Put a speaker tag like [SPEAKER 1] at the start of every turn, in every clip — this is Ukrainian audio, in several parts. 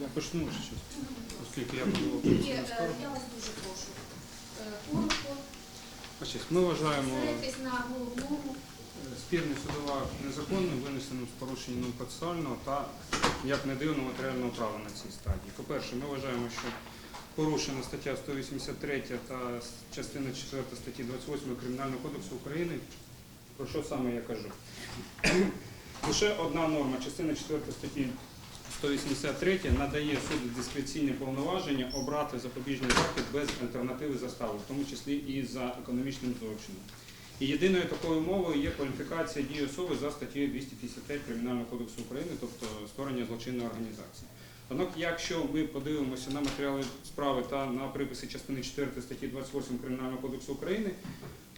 [SPEAKER 1] Я почну щось, оскільки я буду
[SPEAKER 2] Тільки е, я вас дуже прошу. е, Коротко,
[SPEAKER 1] Значить, Ми вважаємо
[SPEAKER 2] зосередьтесь на головному.
[SPEAKER 1] е, судова незаконним, винесеним з порушенням процесуального та, як не дивно, матеріального права на цій стадії. По-перше, ми вважаємо, що порушена стаття 183 та частина 4 статті 28 Кримінального кодексу України. Про що саме я кажу? Лише одна норма, частина 4 статті 183 надає суду дискреційне повноваження обрати запобіжний захід без альтернативи застави, в тому числі і за економічним злочином. І єдиною такою мовою є кваліфікація дії особи за статтею 255 Кримінального кодексу України, тобто створення злочинної організації. Однак, якщо ми подивимося на матеріали справи та на приписи частини 4 статті 28 Кримінального кодексу України,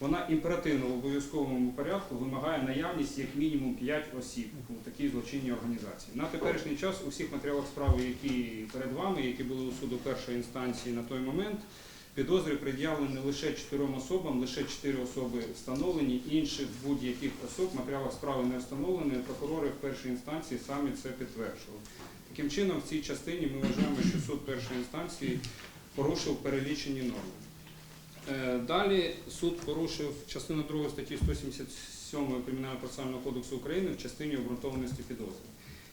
[SPEAKER 1] вона імперативно в обов'язковому порядку вимагає наявність як мінімум 5 осіб у такій злочинній організації. На теперішній час у всіх матеріалах справи, які перед вами, які були у суду першої інстанції на той момент, підозри пред'явлені лише чотирьом особам, лише чотири особи встановлені, інших будь-яких особ матеріалах справи не встановлені. Прокурори в першій інстанції самі це підтверджували. Таким чином, в цій частині ми вважаємо, що суд першої інстанції порушив перелічені норми. Е, Далі суд порушив частину 2 статті 177 Кримінального процесуального кодексу України в частині обґрунтованості підозри.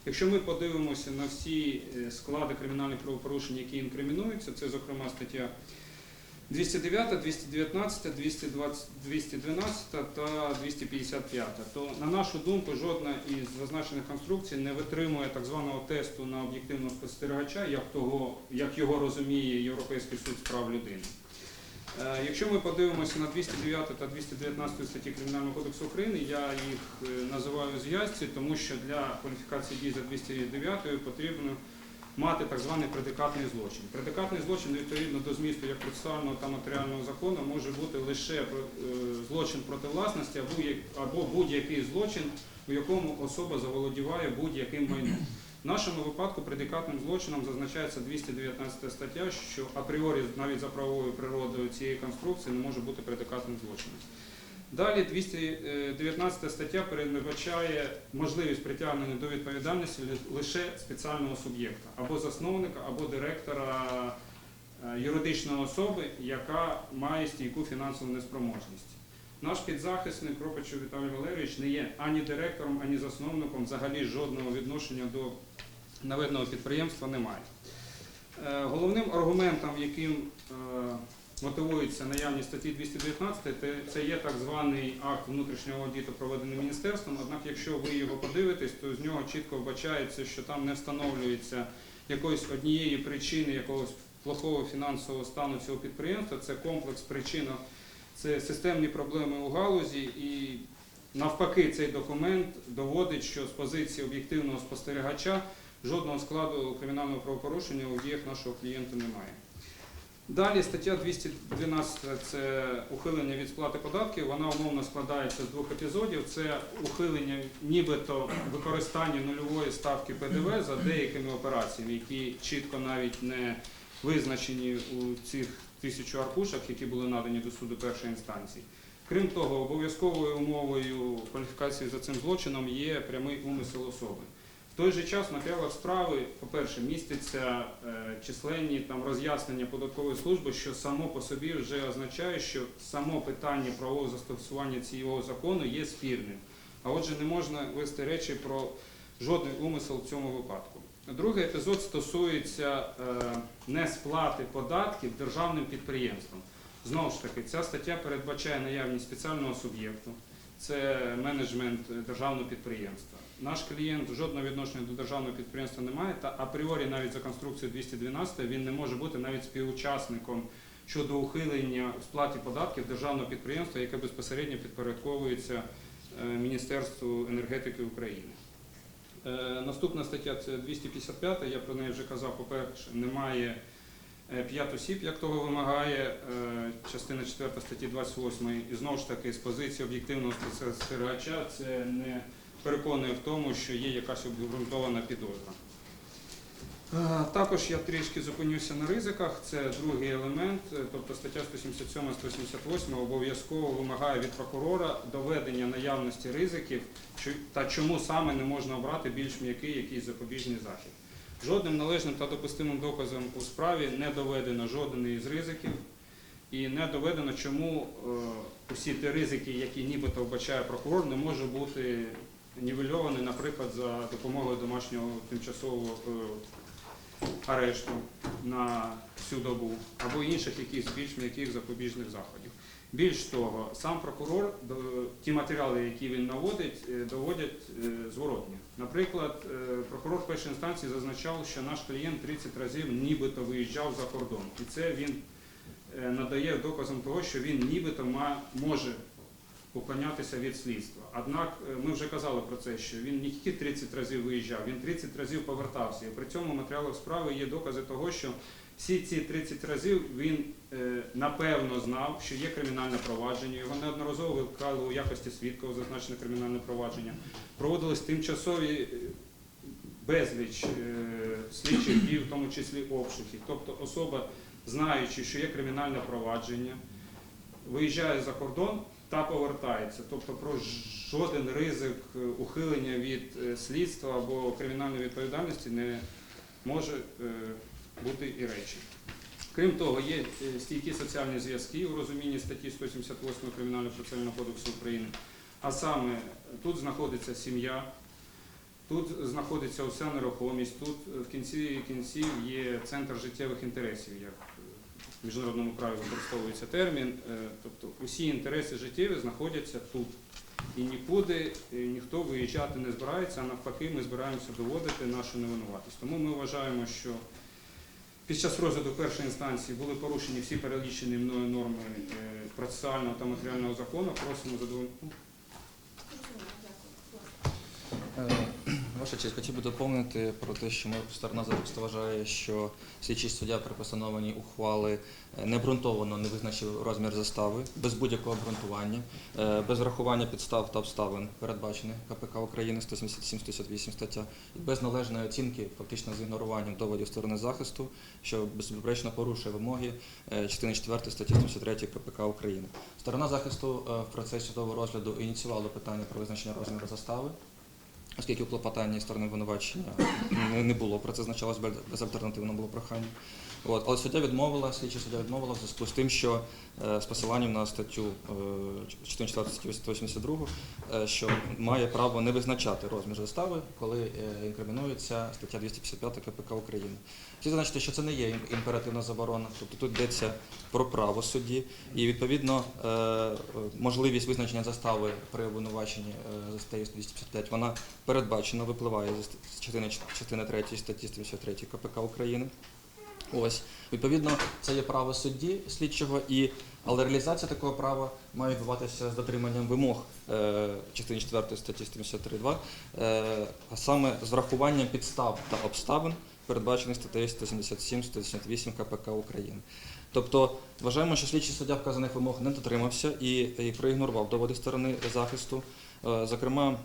[SPEAKER 1] Якщо ми подивимося на всі е, склади кримінальних правопорушень, які інкримінуються, це, зокрема, стаття 209, 219, 220, 212 та 255, то, на нашу думку, жодна із зазначених конструкцій не витримує так званого тесту на об'єктивного спостерігача, як, того, як його розуміє Європейський суд з прав людини. Е, Якщо ми подивимося на 209 та 219 статті Кримінального кодексу України, я їх е, називаю зв'язці, тому що для кваліфікації дій за 209 потрібно мати так званий предикатний злочин. Предикатний злочин відповідно до змісту як процесуального та матеріального закону може бути лише е, злочин проти власності або або будь-який злочин, у якому особа заволодіває будь-яким майном. В нашому випадку предикатним злочином зазначається 219 стаття, що апріорі навіть за правовою природою цієї конструкції не може бути предикатним злочином. Далі 219 стаття передбачає можливість притягнення до відповідальності лише спеціального суб'єкта або засновника, або директора е, юридичної особи, яка має стійку фінансову неспроможність. Наш підзахисник Кропачов Віталій Валерійович не є ані директором, ані засновником, взагалі жодного відношення до наведеного підприємства немає. Е, Головним аргументом, яким е, мотивується наявність статті 219, це є так званий акт внутрішнього аудиту, проведений міністерством. Однак, якщо ви його подивитесь, то з нього чітко вбачається, що там не встановлюється якоїсь однієї причини якогось плохого фінансового стану цього підприємства. Це комплекс причин, це системні проблеми у галузі і. Навпаки, цей документ доводить, що з позиції об'єктивного спостерігача жодного складу кримінального правопорушення у діях нашого клієнта немає. Далі стаття 212 це ухилення від сплати податків. Вона умовно складається з двох епізодів. Це ухилення нібито використання нульової ставки ПДВ за деякими операціями, які чітко навіть не визначені у цих тисячу аркушах, які були надані до суду першої інстанції. Крім того, обов'язковою умовою кваліфікації за цим злочином є прямий умисел особи. Той же час в матеріалах справи, по-перше, містяться е, численні там роз'яснення податкової служби, що само по собі вже означає, що само питання правового застосування цього закону є спірним. А отже, не можна вести речі про жодний умисел в цьому випадку. Другий епізод стосується е, несплати податків державним підприємствам. Знову ж таки, ця стаття передбачає наявність спеціального суб'єкту, це менеджмент е, державного підприємства. Наш клієнт жодного відношення до державного підприємства не має, та апріорі навіть за конструкцією 212 він не може бути навіть співучасником щодо ухилення в сплаті податків державного підприємства, яке безпосередньо підпорядковується е, Міністерству енергетики України. Е, Наступна стаття це 255, я про неї вже казав, по-перше, немає е, п'ять осіб, як того вимагає частина 4 статті 28. І знову ж таки, з позиції об'єктивного спостерігача це не переконує в тому, що є якась обґрунтована підозра. Також я трішки зупинюся на ризиках. Це другий елемент, е, тобто стаття 177-178 обов'язково вимагає від прокурора доведення наявності ризиків, та чому саме не можна обрати більш м'який якийсь запобіжний захід. Жодним належним та допустимим доказом у справі не доведено жоден із ризиків, і не доведено, чому е, усі ті ризики, які нібито вбачає прокурор, не може бути нівельований, наприклад, за допомогою домашнього тимчасового е, арешту на всю добу або інших якихось більш м'яких запобіжних заходів. Більш того, сам прокурор ті матеріали, які він наводить, е, доводять е, зворотні. Наприклад, прокурор першої інстанції зазначав, що наш клієнт 30 разів нібито виїжджав за кордон, і це він надає доказом того, що він нібито може уклонятися від слідства. Однак е, ми вже казали про це, що він не тільки 30 разів виїжджав, він 30 разів повертався. І при цьому матеріалах справи є докази того, що всі ці 30 разів він е, напевно знав, що є кримінальне провадження. Його неодноразово викликали у якості свідка у зазначене кримінальне провадження. Проводились тимчасові е, безліч слідчих дій, в тому числі обшуків. Тобто особа, знаючи, що є кримінальне провадження, виїжджає за кордон та повертається. Тобто про жоден ризик е, ухилення від е, слідства або кримінальної відповідальності не може е, бути і речі. Крім того, є стійкі соціальні зв'язки у розумінні статті 178 Кримінального процесуального кодексу України. А саме тут знаходиться сім'я, тут знаходиться уся нерухомість, тут в кінці кінців є центр життєвих інтересів, як в міжнародному праві використовується термін. Е, Тобто усі інтереси життєві знаходяться тут. І нікуди е, ніхто виїжджати не збирається, а навпаки, ми збираємося доводити нашу невинуватість. Тому ми вважаємо, що під час розгляду першої інстанції були порушені всі перелічені мною норми е, процесуального та матеріального закону. Просимо задовольнити.
[SPEAKER 3] Ваша честь, хотів би доповнити про те, що ми сторона захисту вважає, що слідчий суддя при постановленні ухвали е, необґрунтовано не визначив розмір застави без будь-якого обґрунтування, е, без врахування підстав та обставин, передбачених КПК України 177-178 стаття, і без належної оцінки, фактично з ігноруванням доводів сторони захисту, що беззаперечно порушує вимоги е, частини 4 статті 73 КПК України. Сторона захисту в процесі судового розгляду ініціювала питання про визначення розміру застави оскільки в клопотанні сторони обвинувачення не- було про це значалось безальтернативно було прохання. От, але суддя відмовила, слідчий суддя відмовила в зв'язку з тим, що е, з посиланням на статтю е, 14 статтю 182, е, що має право не визначати розмір застави, коли е, інкримінується стаття 255 КПК України. Слід зазначити, що це не є імперативна заборона, тобто тут йдеться про право судді, і відповідно можливість визначення застави при обвинуваченні е, за статтею 255 вона передбачена, випливає з частини, частини 3 статті 173 КПК України. Ось, відповідно, це є право судді слідчого, і, але реалізація такого права має відбуватися з дотриманням вимог е, частини 4 статті 173.2, е, а саме з врахуванням підстав та обставин, передбачених статтею 177-178 КПК України. Тобто вважаємо, що слідчий суддя вказаних вимог не дотримався і, і проігнорував доводи сторони захисту. Е, Зокрема,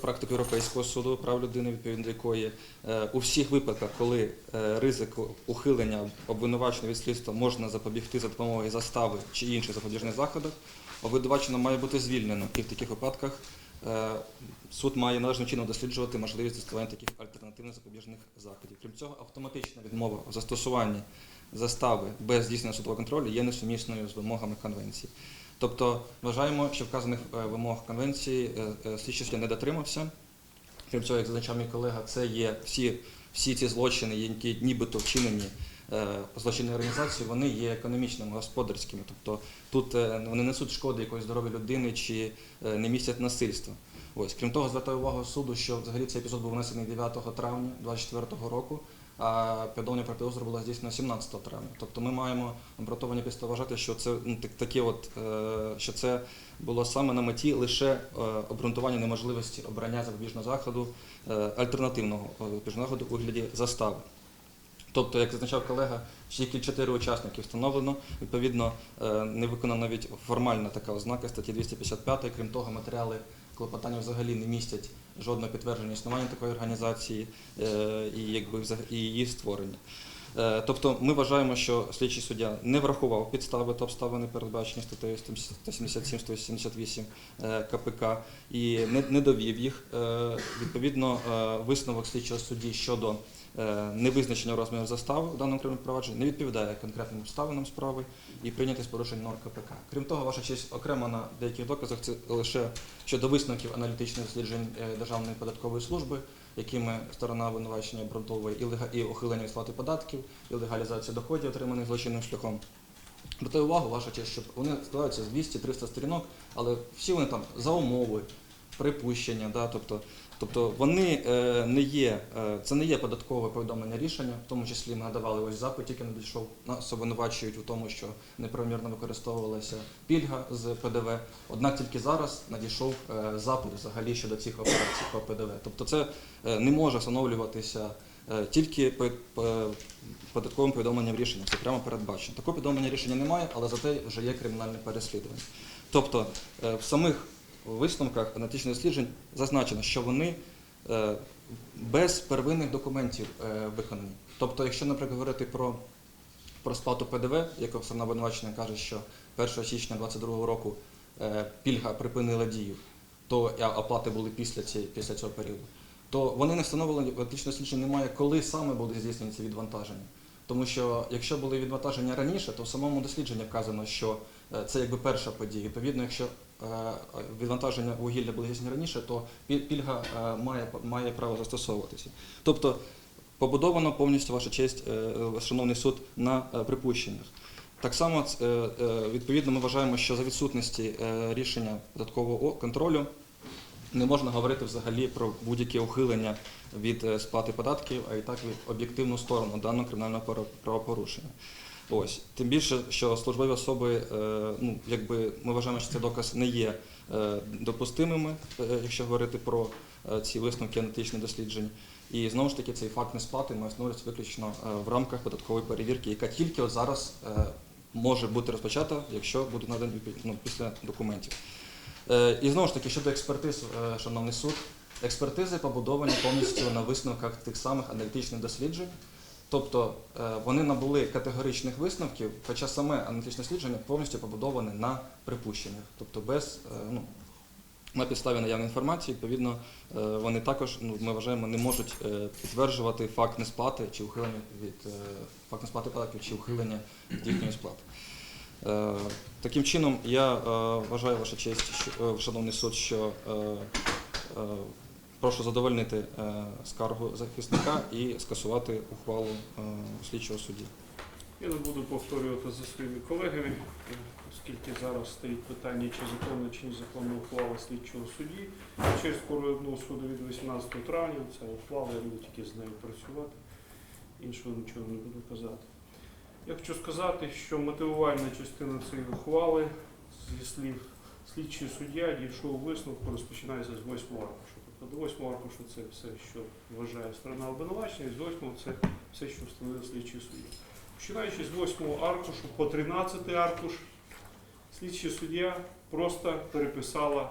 [SPEAKER 3] практику Європейського суду прав людини, відповідно до якої е, у всіх випадках, коли е, ризик ухилення обвинуваченого від слідства можна запобігти за допомогою застави чи інших запобіжних заходів, обвинувачено має бути звільнено. І в таких випадках е, суд має належним чином досліджувати можливість застосування таких альтернативних запобіжних заходів. Крім цього, автоматична відмова в застосуванні застави без здійснення судового контролю є несумісною з вимогами конвенції. Тобто вважаємо, що вказаних е, вимог конвенції е, е, слідчий не дотримався. Крім цього, як зазначав мій колега, це є всі, всі ці злочини, які нібито вчинені злочинною організацією, вони є економічними, господарськими. Тобто тут вони несуть шкоди якоїсь здоров'я людини чи не містять насильства. Ось крім того, звертаю увагу суду, що взагалі цей епізод був внесений 9 травня 2024 року. А повідомлення про підозру було здійснено 17 травня. Тобто ми маємо обґрунтовані підстави вважати, що це ну, так, такі от, е, що це було саме на меті лише е, обґрунтування неможливості обрання запобіжного заходу е, альтернативного запобіжного заходу у вигляді застави. Тобто, як зазначав колега, тільки чотири учасники встановлено. Відповідно, не виконана навіть формальна така ознака статті 255. Крім того, матеріали клопотання взагалі не містять жодного підтвердження існування такої організації е, і, якби, і її створення. Е, Тобто ми вважаємо, що слідчий суддя не врахував підстави та обставини, передбачені статтею 177-178 е, КПК, і не, довів їх. Відповідно, висновок слідчого судді щодо невизначення розміру застави в даному кримінальному провадженні не відповідає конкретним обставинам справи і прийнятий з порушенням норм КПК. Крім того, ваша честь окремо на деяких доказах це лише щодо висновків аналітичних досліджень е, Державної податкової служби, якими сторона обвинувачення обґрунтовує і, ухилення сплати податків, і легалізацію доходів, отриманих злочинним шляхом. Проте увагу, ваша честь, що вони складаються з 200-300 сторінок, але всі вони там за умови, припущення, да, тобто, тобто вони е, не є, е, це не є податкове повідомлення рішення, в тому числі ми надавали ось запит, який надійшов, нас обвинувачують у тому, що неправомірно використовувалася пільга з ПДВ. Однак тільки зараз надійшов е, запит взагалі щодо цих операцій по ПДВ. Тобто це не може встановлюватися тільки по- по- податковим повідомленням рішення. Це прямо передбачено. Такого повідомлення рішення немає, але зате вже є кримінальне переслідування. Тобто в самих висновках аналітичних досліджень зазначено, що вони е, без первинних документів е, виконані. Тобто, якщо, наприклад, говорити про, про сплату ПДВ, як сторона обвинувачення каже, що 1 січня 2022 року е, пільга припинила дію, то оплати були після, цієї, після цього періоду, то вони не встановлені, в аналітичному дослідженні немає, коли саме будуть здійснені ці відвантаження. Тому що якщо були відвантаження раніше, то в самому дослідженні вказано, що е, це якби перша подія. Відповідно, якщо е, відвантаження вугілля були здійснені раніше, то пільга е, має, має право застосовуватися. Тобто побудовано повністю ваша честь, шановний суд, на припущеннях. Так само, відповідно, ми вважаємо, що за відсутності рішення податкового контролю не можна говорити взагалі про будь-яке ухилення від е, сплати податків, а і так від об'єктивну сторону даного кримінального правопорушення. Ось тим більше, що службові особи, е, ну якби ми вважаємо, що цей доказ не є е, допустимими, якщо говорити про ці висновки аналітичних досліджень. І знову ж таки цей факт несплати має встановлюватися виключно в рамках податкової перевірки, яка тільки зараз може бути розпочата, якщо будуть надані ну, після документів. Е, І знову ж таки, щодо експертиз, е, шановний суд, експертизи побудовані повністю на висновках тих самих аналітичних досліджень. Тобто е, вони набули категоричних висновків, хоча саме аналітичне дослідження повністю побудоване на припущеннях, тобто без ну, на підставі наявної інформації, відповідно, вони також, ну, ми вважаємо, не можуть підтверджувати факт несплати чи ухилення від факт несплати податків чи ухилення їхньої сплати. Е, Таким чином, я е, вважаю ваша честь, е, шановний суд, що прошу задовольнити скаргу захисника і скасувати ухвалу слідчого судді.
[SPEAKER 4] Я не буду повторювати за своїми колегами, оскільки зараз стоїть питання, чи законно, чи незаконна ухвала слідчого судді. Через скоро одного суду від 18 травня ця ухвала, я буду тільки з нею працювати. Іншого нічого не буду казати. Я хочу сказати, що мотивувальна частина цієї ухвали, зі слів слідчий суддя, дійшов висновку, розпочинається з 8 аркушу. Тобто до 8 аркушу це все, що вважає сторона обвинувачення, і з 8 це все, що встановив слідчий суддя. Починаючи з 8 аркушу по 13 аркуш, слідчий суддя просто переписала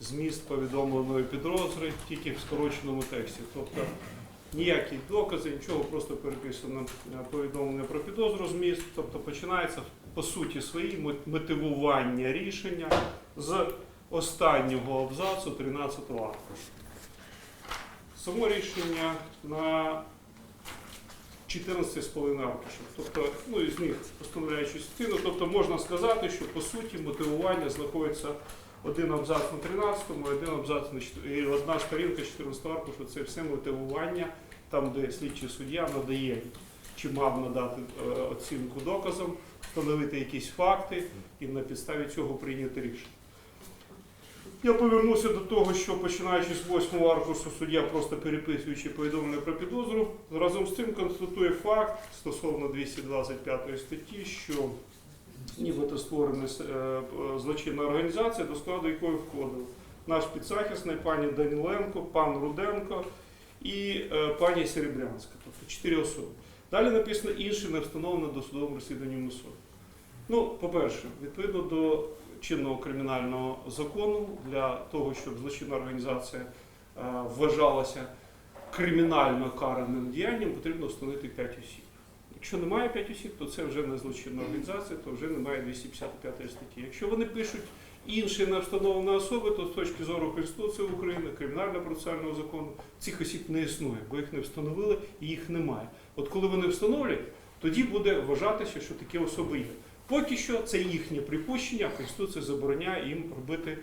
[SPEAKER 4] зміст повідомленої підозри тільки в скороченому тексті. Тобто ніякі докази, нічого, просто переписано повідомлення про підозру зміст. Тобто починається по суті свої мотивування рішення з останнього абзацу 13 аркушу. Само рішення на 14,5 аркушів. Тобто, ну із них постановляючу частину. Тобто можна сказати, що по суті мотивування знаходиться один абзац на 13-му, один абзац на і одна сторінка 14 аркушу. Це все мотивування, там, де слідчий суддя надає чи мав надати е, оцінку доказам, встановити якісь факти і на підставі цього прийняти рішення. Я повернуся до того, що починаючи з 8 аркусу суддя, просто переписуючи повідомлення про підозру, разом з цим констатує факт стосовно 225 статті, що нібито створена е, злочинна організація, до складу якої входив наш підзахисний, пані Даніленко, пан Руденко і е, пані Серебрянська, тобто чотири особи. Далі написано інше не встановлено досудовим розслідуванням особи. Ну, по-перше, відповідно до чинного кримінального закону для того, щоб злочинна організація е, вважалася кримінально караним діянням, потрібно встановити 5 осіб. Якщо немає 5 осіб, то це вже не злочинна організація, то вже немає 255 статті. Якщо вони пишуть інші невстановлені особи, то з точки зору Конституції України, кримінально-процесуального закону, цих осіб не існує, бо їх не встановили і їх немає. От коли вони встановлять, тоді буде вважатися, що такі особи є. Поки що це їхнє припущення, Конституція забороняє їм робити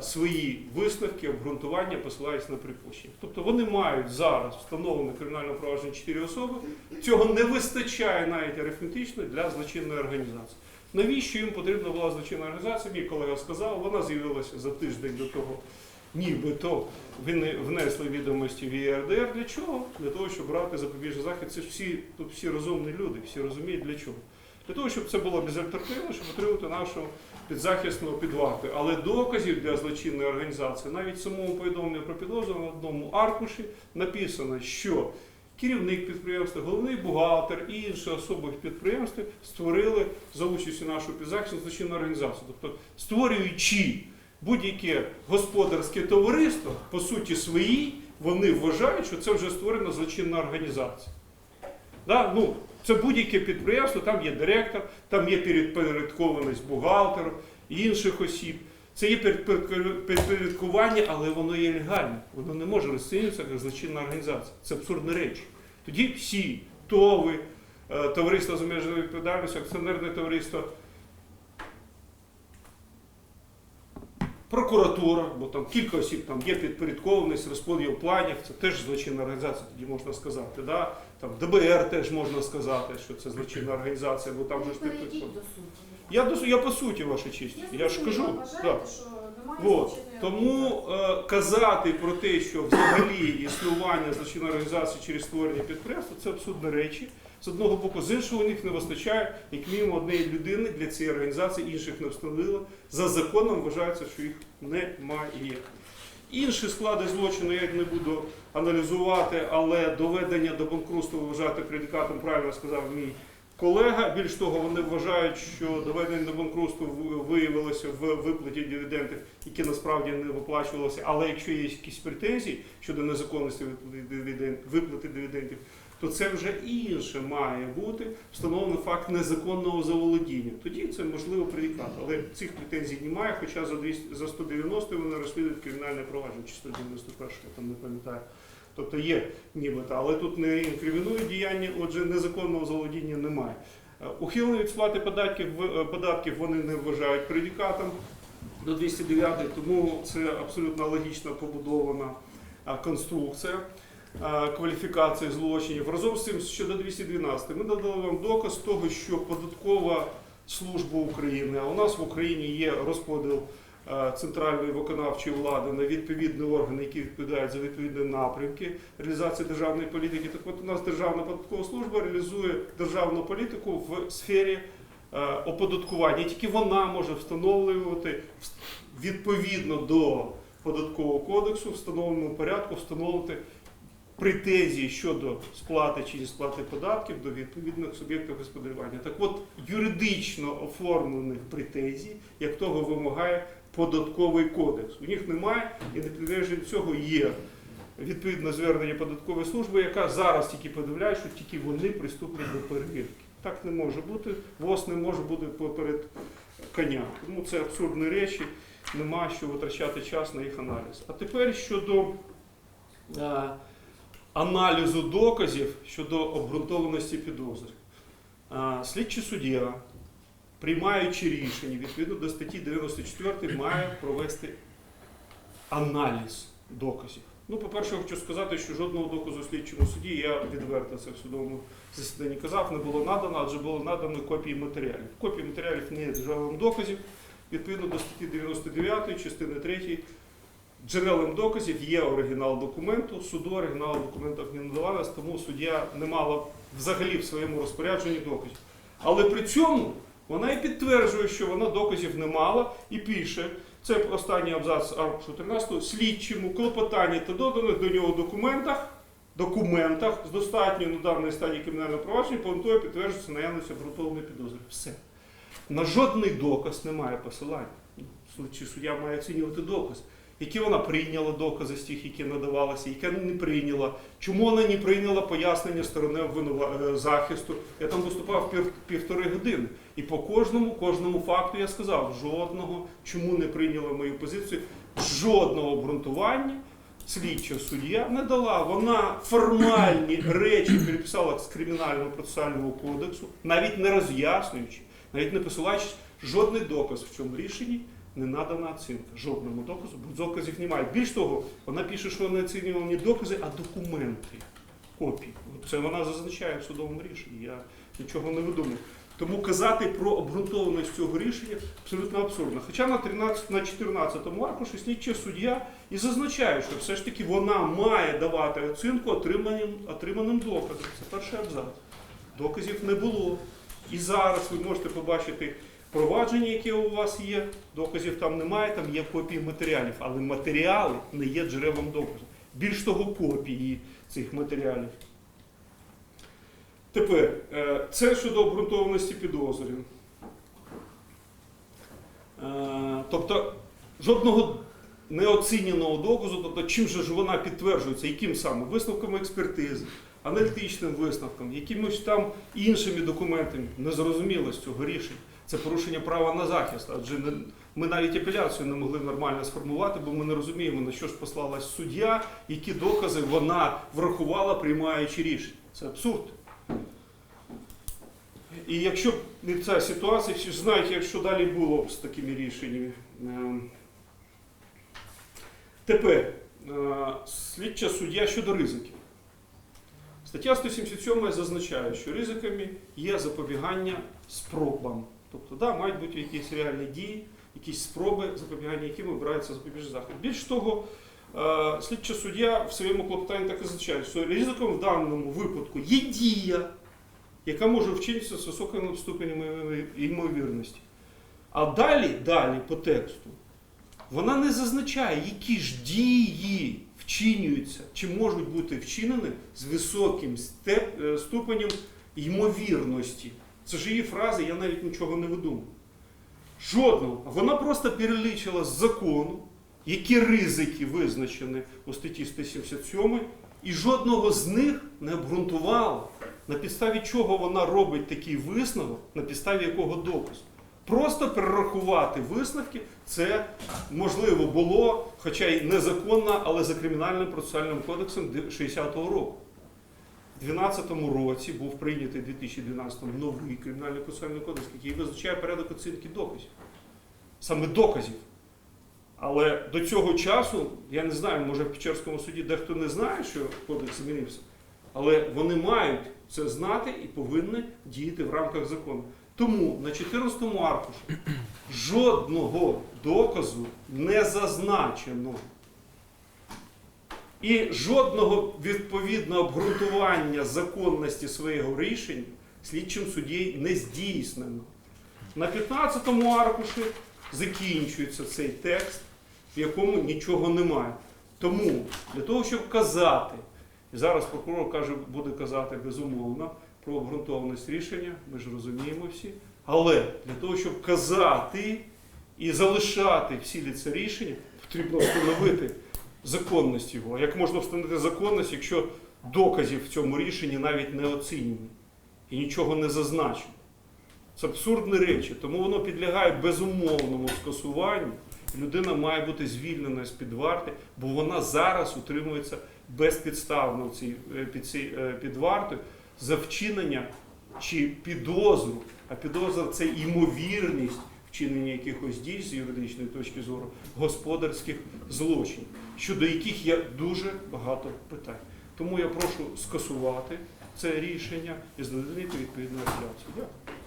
[SPEAKER 4] свої висновки, обґрунтування, посилаючись на припущення. Тобто вони мають зараз встановлене кримінальне провадження 4 особи. Цього не вистачає навіть арифметично для злочинної організації. Навіщо їм потрібна була злочинна організація? Мій колега сказав, вона з'явилася за тиждень до того, нібито внесли відомості в ЄРДР. Для чого? Для того, щоб брати запобіжний захід. Це ж всі, тут всі розумні люди, всі розуміють для чого. Для того, щоб це було безальтернативно, щоб отримати нашу підзахисну підварту. Але доказів для злочинної організації, навіть в самому повідомленні про підозру на одному аркуші написано, що керівник підприємства, головний бухгалтер і інші особи підприємстві створили за участю нашого підзахисну злочинну організацію. Тобто, створюючи будь-яке господарське товариство, по суті свої, вони вважають, що це вже створена злочинна організація. Да? Ну, це будь-яке підприємство, там є директор, там є підпорядкованість бухгалтеру інших осіб. Це є підпорядкування, але воно є легальне. Воно не може розцінюватися як злочинна організація. Це абсурдна річ. Тоді всі ТОВи, е, товариство з обмеженою відповідальністю, акціонерне товариство, прокуратура, бо там кілька осіб там є підпорядкованість, розподіл планів, це теж злочинна організація, тоді можна сказати. Да? Там ДБР теж можна сказати, що це злочинна організація, бо там же ж
[SPEAKER 2] Перейдіть до суду.
[SPEAKER 4] Я, до, я по суті, ваша честь, я ж кажу. Да. Вот. Тому е, казати про те, що взагалі існування злочинної організації через створення підприємства це абсурдні речі. З одного боку, з іншого у них не вистачає як мінімум однієї людини для цієї організації, інших не встановило. За законом вважається, що їх немає. Інші склади злочину я не буду аналізувати, але доведення до банкрутства вважати предикатом, правильно сказав мій колега. Більш того, вони вважають, що доведення до банкрутства виявилося в виплаті дивідендів, які насправді не виплачувалися. Але якщо є якісь претензії щодо незаконності виплати дивіден- виплати дивідендів, то це вже інше має бути встановлений факт незаконного заволодіння. Тоді це можливо предикат, але цих претензій немає, хоча за 200, за 190 вони розслідують кримінальне провадження, чи 191, я там не пам'ятаю. Тобто є нібито, але тут не інкримінують діяння, отже, незаконного заволодіння немає. Е, Ухилення від сплати податків, е, податків вони не вважають предикатом до 209, тому це абсолютно логічно побудована конструкція а, кваліфікації злочинів. Разом з цим щодо 212 ми додали вам доказ того, що податкова служба України, а у нас в Україні є розподіл е, центральної виконавчої влади на відповідні органи, які відповідають за відповідні напрямки реалізації державної політики. Так от у нас Державна податкова служба реалізує державну політику в сфері е, оподаткування. Тільки вона може встановлювати відповідно до податкового кодексу, встановленому порядку встановити претензії щодо сплати чи не сплати податків до відповідних суб'єктів господарювання. Так от юридично оформлених претензій, як того вимагає податковий кодекс. У них немає і незалежно від цього є відповідне звернення податкової служби, яка зараз тільки подивляє, що тільки вони приступлять до перевірки. Так не може бути, ВОЗ не може бути поперед коня. Тому це абсурдні речі, нема що витрачати час на їх аналіз. А тепер щодо е, аналізу доказів щодо обґрунтованості підозри. Слідчий суддя, приймаючи рішення відповідно до статті 94, має провести аналіз доказів. Ну, по-перше, хочу сказати, що жодного доказу слідчому суді я відверто це в судовому засіданні казав, не було надано, адже було надано копії матеріалів. Копії матеріалів не є джерелом доказів. Відповідно до статті 99 частини 3 джерелом доказів є оригінал документу. Суду оригінал документів не надавалось, тому суддя не мала взагалі в своєму розпорядженні доказів. Але при цьому вона і підтверджує, що вона доказів не мала, і пише. Це останній абзац аркушу 13 слідчому клопотанні та доданих до нього документах, документах з достатньою на даній стадії кримінального провадження повинтує підтверджується наявність обґрунтованої підозри. Все. На жодний доказ немає посилання. Ну, Слідчий суддя має оцінювати доказ. Які вона прийняла докази з тих, які надавалися, які не прийняла, чому вона не прийняла пояснення сторони е, захисту. Я там виступав пів, півтори години. І по кожному, кожному факту я сказав, жодного, чому не прийняла мою позицію, жодного обґрунтування слідча суддя не дала. Вона формальні речі переписала з кримінального процесуального кодексу, навіть не роз'яснюючи, навіть не посилаючись, жодний доказ в цьому рішенні не надана оцінка. Жодному доказу, бо доказів немає. Більш того, вона пише, що не оцінювала не докази, а документи, копії. Це вона зазначає в судовому рішенні. Я нічого не видумав. Тому казати про обґрунтованість цього рішення абсолютно абсурдно. Хоча на 13, на 14 аркуші слідчий суддя і зазначає, що все ж таки вона має давати оцінку отриманим, отриманим доказам. Це перший абзац. Доказів не було. І зараз ви можете побачити провадження, яке у вас є. Доказів там немає, там є копії матеріалів, але матеріали не є джерелом доказу. Більш того, копії цих матеріалів. Тепер, е, це щодо обґрунтованості підозрів. Е, Тобто жодного неоціненого доказу, тобто чим же ж вона підтверджується, яким саме висновком експертизи, аналітичним висновком, якимось там іншими документами, незрозуміло з цього рішення. Це порушення права на захист, адже ми навіть апеляцію не могли нормально сформувати, бо ми не розуміємо, на що ж послалась суддя, які докази вона врахувала, приймаючи рішення. Це абсурд. І якщо не ця ситуація, всі ж знають, якщо далі було б з такими рішеннями. Ем, Тепер е, слідча суддя щодо ризиків. Стаття 177 зазначає, що ризиками є запобігання спробам. Тобто, да, мають бути якісь реальні дії, якісь спроби, запобігання яким обирається запобіжний захід. Більш того, е, слідча суддя в своєму клопотанні так і зазначає, що ризиком в даному випадку є дія, яка може вчинитися з високим ступенем ймовірності. А далі, далі по тексту, вона не зазначає, які ж дії вчинюються чи можуть бути вчинені з високим степ- е, ступенем ймовірності. Це ж її фрази, я навіть нічого не видумав. Жодного. Вона просто перелічила з закону, які ризики визначені у статті 177, і жодного з них не обґрунтувала, на підставі чого вона робить такий висновок, на підставі якого доказу. Просто перерахувати висновки це можливо було, хоча й незаконно, але за кримінальним процесуальним кодексом 60-го року. У 2012 році був прийнятий 2012 новий кримінальний процесуальний кодекс, який визначає порядок оцінки доказів. Саме доказів. Але до цього часу, я не знаю, може в Печерському суді дехто не знає, що кодекс змінився, але вони мають це знати і повинні діяти в рамках закону. Тому на 14-му аркуші жодного доказу не зазначено. І жодного відповідного обґрунтування законності свого рішення слідчим суддєю не здійснено. На 15-му аркуші закінчується цей текст, в якому нічого немає. Тому для того, щоб казати, і зараз прокурор каже, буде казати безумовно про обґрунтованість рішення, ми ж розуміємо всі. Але для того, щоб казати і залишати в силі це рішення, потрібно встановити законність його. А Як можна встановити законність, якщо доказів в цьому рішенні навіть не оцінені і нічого не зазначено? Це абсурдні речі, тому воно підлягає безумовному скасуванню. Людина має бути звільнена з-під варти, бо вона зараз утримується безпідставно е, під, е, під вартою за вчинення чи підозру. А підозра це ймовірність вчинення якихось дій з юридичної точки зору господарських злочинів, щодо яких є дуже багато питань. Тому я прошу скасувати це рішення і задовольнити відповідну апеляцію. Дякую.